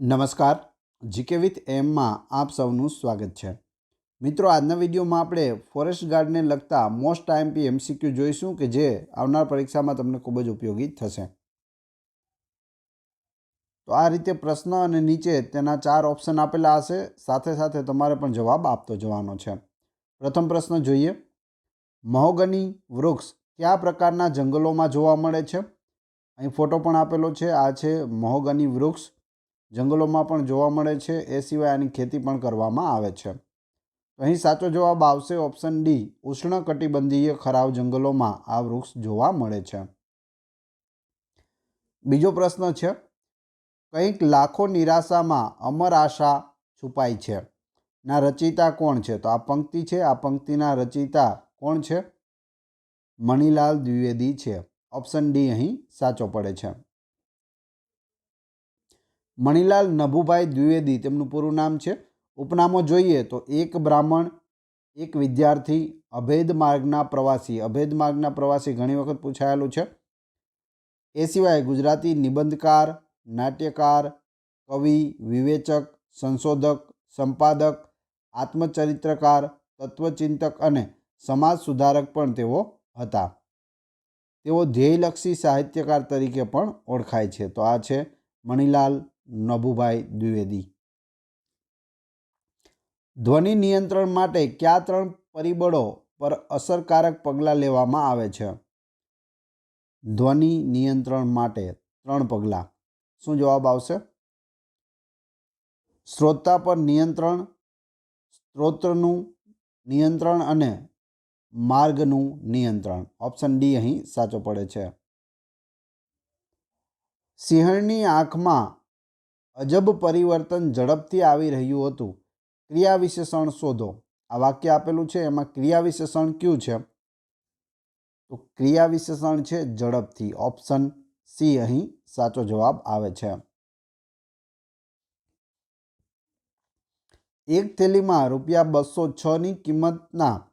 નમસ્કાર. GK with એમમાં આપ સૌનું સ્વાગત છે. મિત્રો, આજના વિડીયોમાં આપણે ફોરેસ્ટ ગાર્ડને લગતા મોસ્ટ આઈએમપી એમસીક્યુ જોઈશું કે જે આવનાર પરીક્ષામાં તમને ખૂબ જ ઉપયોગી થશે. તો આ રીતે પ્રશ્ન અને નીચે તેના ચાર ઓપ્શન આપેલા હશે. સાથે સાથે તમારે પણ જવાબ આપતો જવાનો છે. પ્રથમ પ્રશ્ન જોઈએ. મહોગની વૃક્ષ કયા પ્રકારના જંગલોમાં જોવા મળે છે? અહીં ફોટો પણ આપેલો છે. આ છે મહોગની વૃક્ષ. જંગલોમાં પણ જોવા મળે છે, એ સિવાય આની ખેતી પણ કરવામાં આવે છે. અહીં સાચો જવાબ આવશે ઓપ્શન ડી ઉષ્ણકટિબંધીય ખરાવ જંગલોમાં આ વૃક્ષ જોવા મળે છે. બીજો પ્રશ્ન છે, કંઈક લાખો નિરાશામાં અમર આશા છુપાઈ છે. ના રચયિતા કોણ છે? તો આ પંક્તિ છે, આ પંક્તિના રચયિતા કોણ છે? મણિલાલ દ્વિવેદી છે. ઓપ્શન ડી અહીં સાચો પડે છે. મણિલાલ નભુભાઈ દ્વિવેદી તેમનું પૂરું નામ છે. ઉપનામો જોઈએ તો એક બ્રાહ્મણ, એક વિદ્યાર્થી, અભેદ માર્ગના પ્રવાસી. અભેદ માર્ગના પ્રવાસી ઘણી વખત પૂછાયેલું છે. એ સિવાય ગુજરાતી નિબંધકાર, નાટ્યકાર, કવિ, વિવેચક, સંશોધક, સંપાદક, આત્મચરિત્રકાર, તત્વચિંતક અને સમાજ સુધારક પણ તેઓ હતા. તેઓ ધ્યેયલક્ષી સાહિત્યકાર તરીકે પણ ઓળખાય છે. તો આ છે મણિલાલ નભુભાઈ દ્વિવેદી. ધ્વનિ નિયંત્રણ માટે કયા ત્રણ પરિબળો પર અસરકારક પગલાં લેવામાં આવે છે? ધ્વનિ નિયંત્રણ માટે ત્રણ પગલાં. શું જવાબ આવશે? શ્રોતા પર નિયંત્રણ, સ્ત્રોતનું નિયંત્રણ અને માર્ગનું નિયંત્રણ. ઓપ્શન ડી અહીં સાચો પડે છે. સિંહણની આંખમાં અજબ પરિવર્તન ઝડપથી આવી રહ્યું હતું. ક્રિયા વિશેષણ શોધો. આ વાક્ય આપેલું છે, એમાં ક્રિયા વિશેષણ કયું છે? તો ક્રિયા વિશેષણ છે ઝડપથી. ઓપ્શન સી અહીં સાચો જવાબ આવે છે. એક થેલીમાં રૂપિયા બસો છની કિંમતના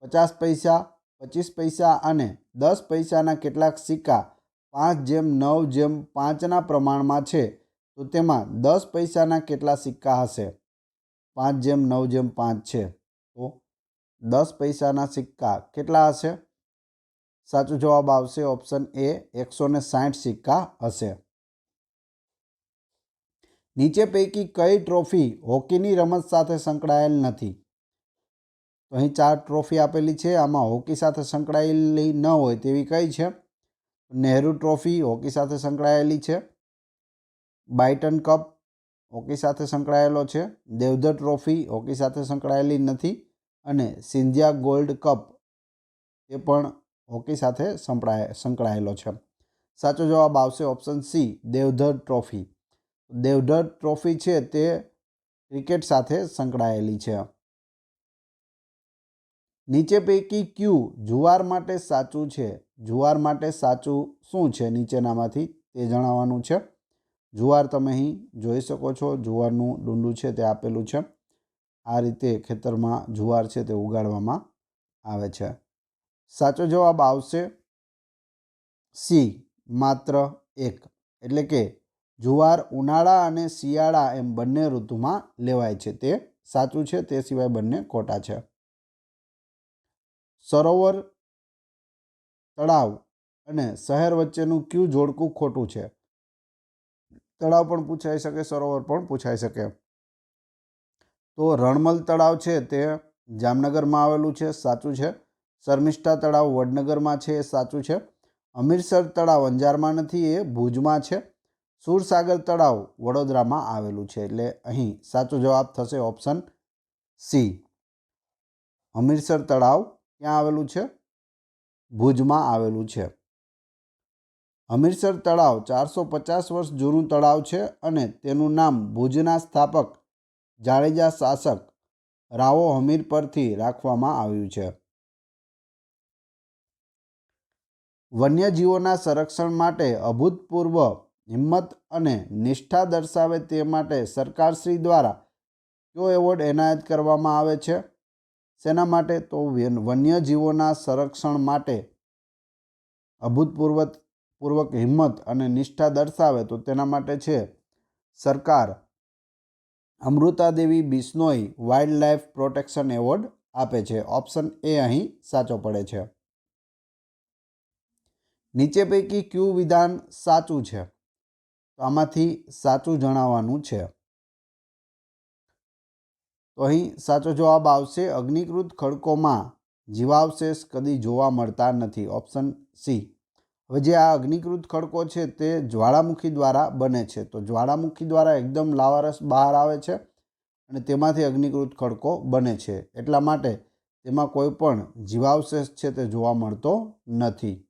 પચાસ પૈસા, પચીસ પૈસા અને દસ પૈસાના કેટલાક સિક્કા પાંચ જેમ નવ જેમ પાંચના પ્રમાણમાં છે. તો તેમાં દસ પૈસાના કેટલા સિક્કા હશે? પાંચ જેમ નવ જેમ પાંચ છે. તો દસ પૈસાના સિક્કા કેટલા હશે? સાચો જવાબ આવશે ઓપ્શન એ એકસો ને સાઠ સિક્કા હશે. નીચે પૈકી કઈ ટ્રોફી હોકીની રમત સાથે સંકળાયેલ નથી? તો અહીં ચાર ટ્રોફી આપેલી છે. આમાં હોકી સાથે સંકળાયેલી ન હોય તેવી કઈ છે? નહેરુ ટ્રોફી હોકી સાથે સંકળાયેલી છે. બાઇટન કપ હોકી સાથે સંકળાયેલો છે. દેવધર ટ્રોફી હોકી સાથે સંકળાયેલી નથી અને સિંધિયા ગોલ્ડ કપ એ પણ હોકી સાથે સંકળાય, સંકળાયેલો છે. સાચો જવાબ આવશે option C, Deodhar trophy. Deodhar trophy છે તે ક્રિકેટ સાથે સંકળાયેલી છે. નીચે પૈકી ક્યુ જુવાર માટે સાચું છે? જુવાર માટે સાચું શું છે? નીચેનામાંથી તે જણાવવાનું છે. જુવાર તમે અહીં જોઈ શકો છો. જુવારનું ડુંડું છે તે આપેલું છે. આ રીતે ખેતરમાં જુવાર છે તે ઉગાડવામાં આવે છે. સાચો જવાબ આવશે સી, માત્ર એક. એટલે કે જુવાર ઉનાળા અને શિયાળા એમ બંને ઋતુમાં લેવાય છે. તે સાચું છે, તે સિવાય બંને ખોટા છે. સરોવર તળાવ અને શહેર વચ્ચેનું ક્યુ જોડકું ખોટું છે? તળાવ પણ પૂછાઈ શકે, સરોવર પણ પૂછાઈ શકે. તો રણમલ તળાવ છે તે જામનગરમાં આવેલું છે, સાચું છે. શર્મિષ્ઠા તળાવ વડનગરમાં છે એ સાચું છે. અમીરસર તળાવ અંજારમાં નથી, એ ભુજમાં છે. સુરસાગર તળાવ વડોદરામાં આવેલું છે, એટલે અહીં સાચો જવાબ થશે ઓપ્શન સી. અમીરસર તળાવ ક્યાં આવેલું છે? ભુજમાં આવેલું છે. હમીરસર તળાવ ચારસો પચાસ વર્ષ જૂનું તળાવ છે અને તેનું નામ ભુજના સ્થાપક, જાડેજા શાસક રાવો હમીર પરથી રાખવામાં આવ્યું છે. વન્યજીવોના સંરક્ષણ માટે અભૂતપૂર્વ હિંમત અને નિષ્ઠા દર્શાવે તે માટે સરકારશ્રી દ્વારા કયો એવોર્ડ એનાયત કરવામાં આવે છે? શેના માટે? તો વન્યજીવોના સંરક્ષણ માટે અભૂતપૂર્વ પૂર્વક હિંમત અને નિષ્ઠા દર્શાવે તો તેના માટે છે. સરકાર Amritadevi Bishnoi wild life protection award આપે છે. ઓપ્શન એ અહીં સાચો પડે છે. નીચે પૈકી ક્યુ વિધાન સાચું છે? તો આમાંથી સાચું જણાવવાનું છે. તો અહીં સાચો જવાબ આવશે, અગ્નિકૃત ખડકોમાં જીવાવશેષ કદી જોવા મળતા નથી. Option C. હવે જે આ અગ્નિકૃત ખડકો છે તે જ્વાળામુખી દ્વારા બને છે. તો જ્વાળામુખી દ્વારા એકદમ લાવારસ બહાર આવે છે અને તેમાંથી અગ્નિકૃત ખડકો બને છે. એટલા માટે તેમાં કોઈ પણ જીવાવશેષ છે તે જોવા મળતો નથી.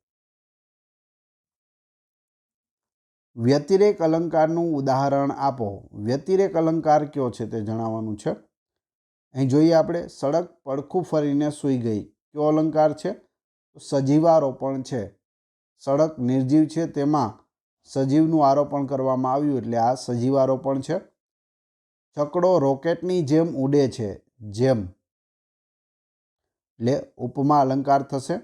વ્યતિરેક અલંકારનું ઉદાહરણ આપો. વ્યતિરેક અલંકાર કયો છે તે જણાવવાનું છે? અહીં જોઈએ આપણે, સડક પડખું ફરીને સૂઈ ગઈ. કયો અલંકાર છે? સજીવારોપણ છે. સડક નિર્જીવ છે, તેમાં સજીવનું આરોપણ કરવામાં આવ્યું, એટલે આ સજીવારોપણ છે. છકડો રોકેટની જેમ ઉડે છે, જેમ. એટલે ઉપમા અલંકાર થશે.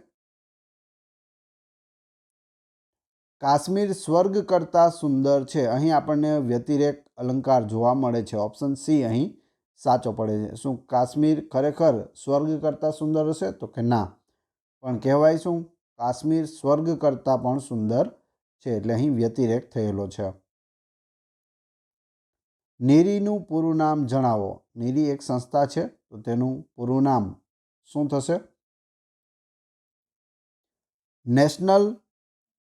કાશ્મીર સ્વર્ગ કરતાં સુંદર છે. અહીં આપણને વ્યતિરેક અલંકાર જોવા મળે છે. ઓપ્શન સી અહીં સાચો પડે છે. શું કાશ્મીર ખરેખર સ્વર્ગ કરતાં સુંદર હશે? તો કે ના. પણ કહેવાય શું? કાશ્મીર સ્વર્ગ કરતાં પણ સુંદર છે એટલે અહીં વ્યતિરેક થયેલો છે. નીરીનું પૂરું નામ જણાવો. નીરી એક સંસ્થા છે, તો તેનું પૂરું નામ શું થશે? National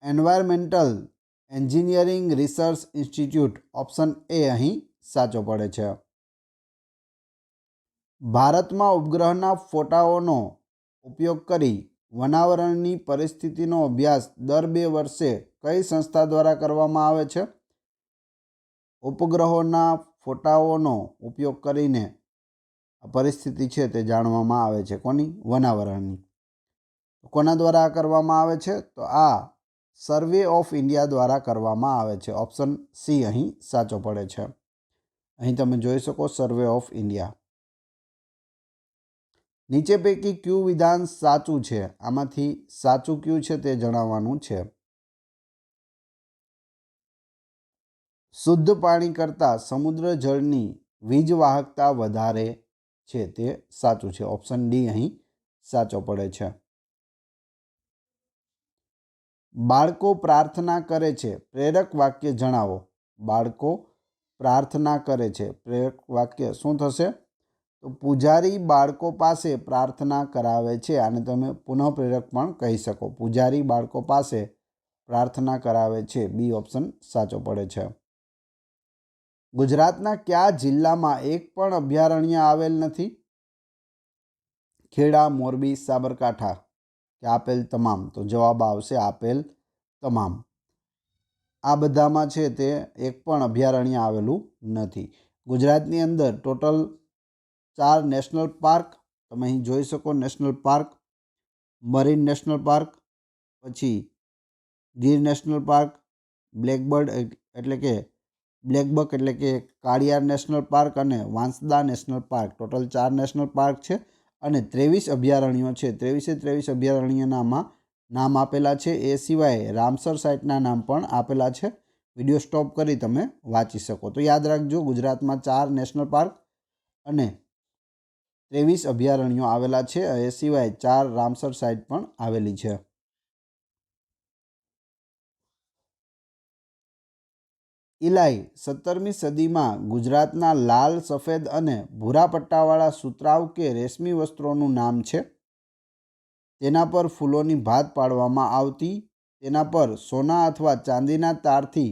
environmental engineering research institute option A અહીં સાચો પડે છે. ભારતમાં ઉપગ્રહના ફોટાઓનો ઉપયોગ કરી વનાવરણની પરિસ્થિતિનો અભ્યાસ દર બે વર્ષે કઈ સંસ્થા દ્વારા કરવામાં આવે છે? ઉપગ્રહોના ફોટાઓનો ઉપયોગ કરીને પરિસ્થિતિ છે તે જાણવામાં આવે છે. કોની? વનાવરણની. કોના દ્વારા આ કરવામાં આવે છે? તો આ સર્વે ઓફ ઇન્ડિયા દ્વારા કરવામાં આવે છે. ઓપ્શન સી અહીં સાચો પડે છે. અહીં તમે જોઈ શકો સર્વે ઓફ ઇન્ડિયા. નીચે પૈકી કયું વિધાન સાચું છે? આમાંથી સાચું કયું છે તે જણાવવાનું છે. શુદ્ધ પાણી કરતાં સમુદ્ર જળની વીજવાહકતા વધારે છે તે સાચું છે. ઓપ્શન ડી અહીં સાચો પડે છે. બાળકો પ્રાર્થના કરે છે. પ્રેરક વાક્ય જણાવો. બાળકો પ્રાર્થના કરે છે. પ્રેરક વાક્ય શું થશે? તો પૂજારી બાળકો પાસે પ્રાર્થના કરાવે છે આને તમે પુનઃપ્રેરક પણ કહી શકો. પૂજારી બાળકો પાસે પ્રાર્થના કરાવે છે. બી ઓપ્શન સાચો પડે છે. ગુજરાતના કયા જિલ્લામાં એક પણ અભયારણ્ય આવેલ નથી? ખેડા, મોરબી, સાબરકાંઠા. કે આપેલ તમામ. તો જવાબ આવશે આપેલ તમામ. આ બધામાં છે તે એક પણ અભયારણ્ય આવેલું નથી. ગુજરાતની અંદર ટોટલ ચાર નેશનલ પાર્ક, તમે અહીં જોઈ શકો national park, marine national park, પછી ગીર નેશનલ પાર્ક, બ્લેકબર્ડ એટલે કે બ્લેકબક એટલે કે કાળિયાર નેશનલ પાર્ક અને વાંસદા નેશનલ પાર્ક. ટોટલ ચાર નેશનલ પાર્ક છે અને ત્રેવીસ અભયારણ્યો છે. ત્રેવીસે ત્રેવીસ અભયારણ્યનામાં નામ આપેલા છે. એ સિવાય રામસર સાઇટના નામ પણ આપેલા છે. વીડિયો સ્ટોપ કરી તમે વાંચી શકો. તો યાદ રાખજો ગુજરાતમાં ચાર નેશનલ પાર્ક અને ત્રેવીસ અભયારણ્યો આવેલા છે, એ સિવાય ચાર રામસર સાઇટ પણ આવેલી છે. ઇલાઈ સત્તરમી સદીમાં ગુજરાતના લાલ, સફેદ અને ભૂરા પટ્ટાવાળા સુતરાવ કે રેશમી વસ્ત્રોનું નામ છે. તેના પર ફૂલોની ભાત પાડવામાં આવતી, તેના પર સોના અથવા ચાંદીના તારથી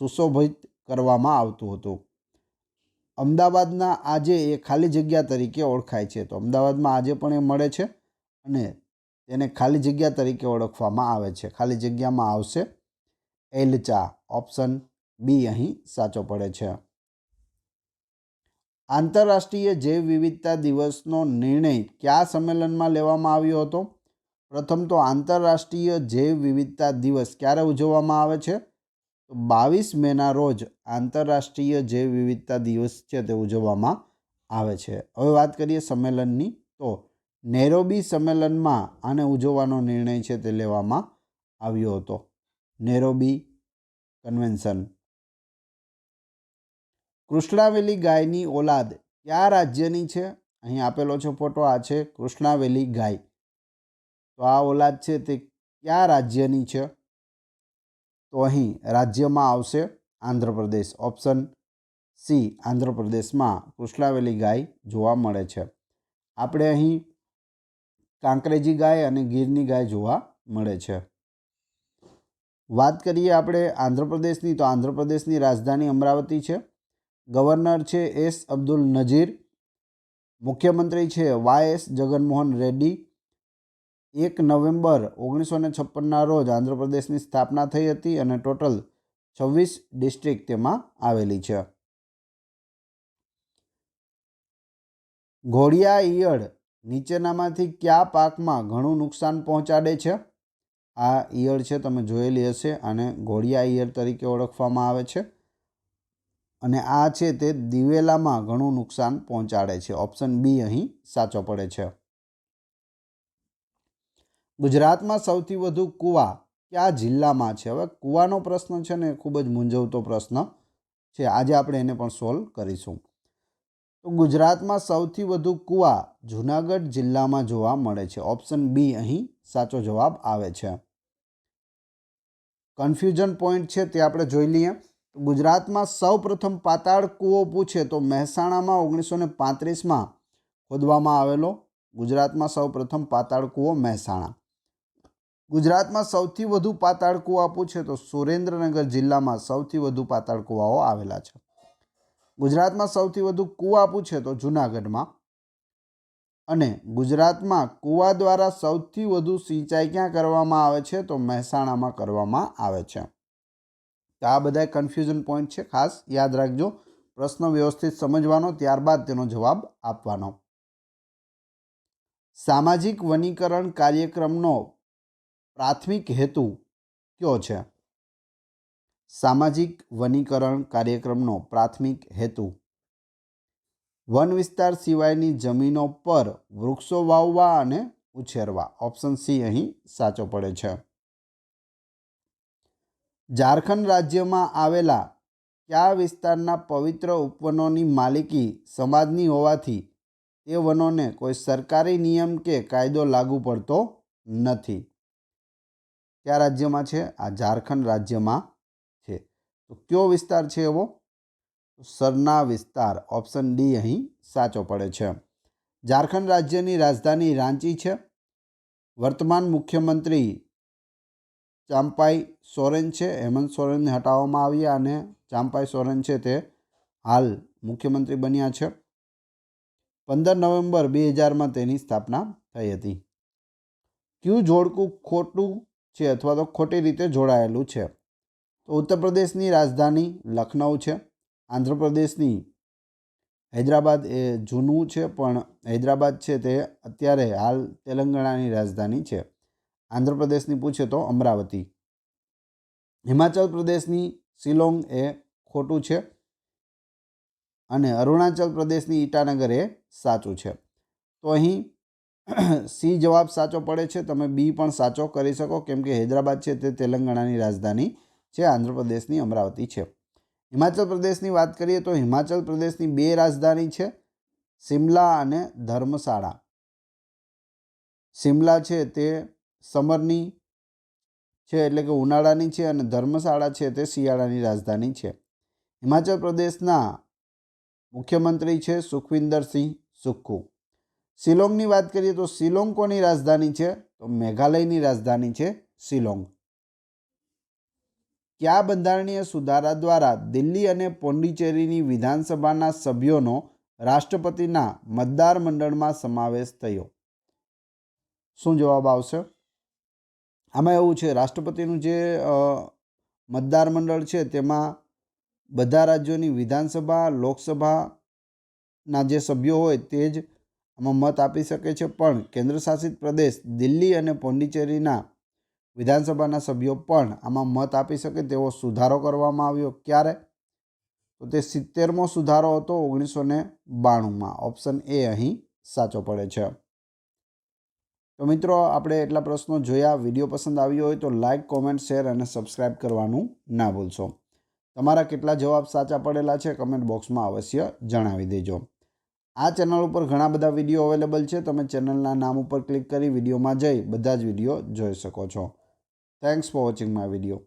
સુશોભિત કરવામાં આવતું હતું. અમદાવાદના આજે એ ખાલી જગ્યા તરીકે ઓળખાય છે. તો અમદાવાદમાં આજે પણ એ મળે છે અને તેને ખાલી જગ્યા તરીકે ઓળખવામાં આવે છે. ખાલી જગ્યામાં આવશે એલચા ઓપ્શન બી અહીં સાચો પડે છે. આંતરરાષ્ટ્રીય જૈવ વિવિધતા દિવસનો નિર્ણય કયા સંમેલનમાં લેવામાં આવ્યો હતો? પ્રથમ તો આંતરરાષ્ટ્રીય જૈવ વિવિધતા દિવસ ક્યારે ઉજવવામાં આવે છે? બાવીસ મેના રોજ આંતરરાષ્ટ્રીય જૈવ વિવિધતા દિવસ છે તે ઉજવવામાં આવે છે. હવે વાત કરીએ સંમેલનની, તો નેરોબી સંમેલનમાં આને ઉજવવાનો નિર્ણય છે તે લેવામાં આવ્યો હતો. Nairobi convention. કૃષ્ણાવેલી ગાયની ઓલાદ કયા રાજ્યની છે? અહીં આપેલો છે ફોટો, આ છે કૃષ્ણાવેલી ગાય. તો આ ઓલાદ છે તે કયા રાજ્યની છે? તો અહીં રાજ્યમાં આવશે આંધ્રપ્રદેશ. ઓપ્શન સી આંધ્રપ્રદેશમાં કૃષ્ણાવેલી ગાય જોવા મળે છે. આપણે અહીં કાંકરેજી ગાય અને ગીરની ગાય જોવા મળે છે. વાત કરીએ આપણે આંધ્રપ્રદેશની, તો આંધ્રપ્રદેશની રાજધાની અમરાવતી છે. ગવર્નર છે એસ અબ્દુલ નજીર. મુખ્યમંત્રી છે વાય એસ જગનમોહન રેડ્ડી. એક નવેમ્બર ઓગણીસો ને છપ્પનના રોજ આંધ્રપ્રદેશની સ્થાપના થઈ હતી અને ટોટલ છવ્વીસ ડિસ્ટ્રિક્ટ તેમાં આવેલી છે. ઘોડિયા ઈયળ નીચેનામાંથી કયા પાકમાં ઘણું નુકસાન પહોંચાડે છે? આ ઈયળ છે તમે જોયેલી હશે અને ઘોડિયા ઈયળ તરીકે ઓળખવામાં આવે છે. અને આ છે તે દિવેલામાં ઘણું નુકસાન પહોંચાડે છે. ઓપ્શન બી અહીં સાચો પડે છે. ગુજરાતમાં સૌથી વધુ કૂવા કયા જિલ્લામાં છે? હવે કૂવાનો પ્રશ્ન છે ને ખૂબ જ મૂંઝવતો પ્રશ્ન છે. આજે આપણે એને પણ સોલ્વ કરીશું. તો ગુજરાતમાં સૌથી વધુ કૂવા જુનાગઢ જિલ્લામાં જોવા મળે છે. ઓપ્શન બી અહીં સાચો જવાબ આવે છે. કન્ફ્યુઝન પોઈન્ટ છે તે આપણે જોઈ લઈએ. ગુજરાતમાં સૌ પ્રથમ પાતાળ કૂવો પૂછે તો મહેસાણામાં ઓગણીસો ને પાંત્રીસમાં ખોદવામાં આવેલો. ગુજરાતમાં સૌ પ્રથમ પાતાળ કૂવો મહેસાણા. ગુજરાતમાં સૌથી વધુ પાતાળ કૂવા પૂછે તો સુરેન્દ્રનગર જિલ્લામાં સૌથી વધુ પાતાળ કૂવાઓ આવેલા છે. ગુજરાતમાં સૌથી વધુ કૂવા પૂછે તો જૂનાગઢમાં. અને ગુજરાતમાં કૂવા દ્વારા સૌથી વધુ સિંચાઈ ક્યાં કરવામાં આવે છે તો મહેસાણામાં કરવામાં આવે છે. તો આ બધા કન્ફ્યુઝન પોઈન્ટ છે, ખાસ યાદ રાખજો. પ્રશ્ન વ્યવસ્થિત સમજવાનો, ત્યારબાદ તેનો જવાબ આપવાનો. સામાજિક વનીકરણ કાર્યક્રમનો પ્રાથમિક હેતુ કયો છે? સામાજિક વનીકરણ કાર્યક્રમનો પ્રાથમિક હેતુ. વન વિસ્તાર સિવાયની જમીનો પર વૃક્ષો વાવવા અને ઉછેરવા. ઓપ્શન સી અહીં સાચો પડે છે. ઝારખંડ રાજ્યમાં આવેલા કયા વિસ્તારના પવિત્ર ઉપવનોની માલિકી સમાજની હોવાથી તે વનોને કોઈ સરકારી નિયમ કે કાયદો લાગુ પડતો નથી? કયા રાજ્યમાં છે? આ ઝારખંડ રાજ્યમાં છે. તો કયો વિસ્તાર છે એવો? સરના વિસ્તાર, ઓપ્શન ડી અહીં સાચો પડે છે. ઝારખંડ રાજ્યની રાજધાની રાંચી છે. વર્તમાન મુખ્યમંત્રી ચાંપાઈ સોરેન છે. હેમંત સોરેનને હટાવવામાં આવ્યા અને ચાંપાઈ સોરેન છે તે હાલ મુખ્યમંત્રી બન્યા છે. પંદર નવેમ્બર બે હજારમાં તેની સ્થાપના થઈ હતી. ક્યુ જોડકું ખોટું છે અથવા તો ખોટી રીતે જોડાયેલું છે. તો ઉત્તર પ્રદેશની રાજધાની લખનઉ છે. આંધ્રપ્રદેશની હૈદરાબાદ એ જૂનું છે, પણ હૈદરાબાદ છે તે અત્યારે હાલ તેલંગાણાની રાજધાની છે. આંધ્રપ્રદેશની પૂછે તો અમરાવતી. હિમાચલ પ્રદેશની શિલોંગ એ ખોટું છે. અને અરુણાચલ પ્રદેશની ઈટાનગર એ સાચું છે. તો અહીં સી જવાબ સાચો પડે છે, તમે બી પણ સાચો કરી શકો. કેમ કે હૈદરાબાદ છે તે તેલંગાણાની રાજધાની છે, આંધ્રપ્રદેશની અમરાવતી છે. હિમાચલ પ્રદેશની વાત કરીએ તો હિમાચલ પ્રદેશની બે રાજધાની છે શિમલા અને ધર્મશાળા. શિમલા છે તે સમરની છે, એટલે કે ઉનાળાની છે અને ધર્મશાળા છે તે શિયાળાની રાજધાની છે. હિમાચલ પ્રદેશના મુખ્યમંત્રી છે સુખવિંદરસિંહ સુક્ખુ. શિલોંગની વાત કરીએ તો શિલોંગ કોની રાજધાની છે? તો મેઘાલયની રાજધાની છે શિલોંગ. કયા બંધારણીય સુધારા દ્વારા દિલ્હી અને પોંડિચેરીની વિધાનસભાના સભ્યોનો રાષ્ટ્રપતિના મતદાર મંડળમાં સમાવેશ થયો? શું જવાબ આવશે? આમાં એવું છે, રાષ્ટ્રપતિનું જે મતદાર મંડળ છે તેમાં બધા રાજ્યોની વિધાનસભા, લોકસભાના જે સભ્યો હોય તે જ આમાં મત આપી શકે છે, પણ કેન્દ્રશાસિત પ્રદેશ દિલ્હી અને પોંડિચેરીના વિધાનસભાના સભ્યો પણ આમાં મત આપી શકે તેવો સુધારો કરવામાં આવ્યો. ક્યારે? તો તે સિત્તેરમો સુધારો હતો ઓગણીસો ને બાણુંમાં. ઓપ્શન એ અહીં સાચો પડે છે. તો મિત્રો, આપણે એટલા પ્રશ્નો જોયા, વીડિયો પસંદ આવ્યો હોય તો લાઇક કોમેન્ટ, શેર અને સબસ્ક્રાઇબ કરવાનું ના ભૂલશો. તમારા કેટલા જવાબ સાચા પડેલા છે, કમેન્ટ બોક્સમાં અવશ્ય જણાવી દેજો. આ ચેનલ ઉપર ઘણા બધા વીડિયો અવેલેબલ છે. તમે ચેનલના નામ ઉપર ક્લિક કરી વિડીયોમાં જઈ બધા જ વીડિયો જોઈ શકો છો. Thanks for watching my video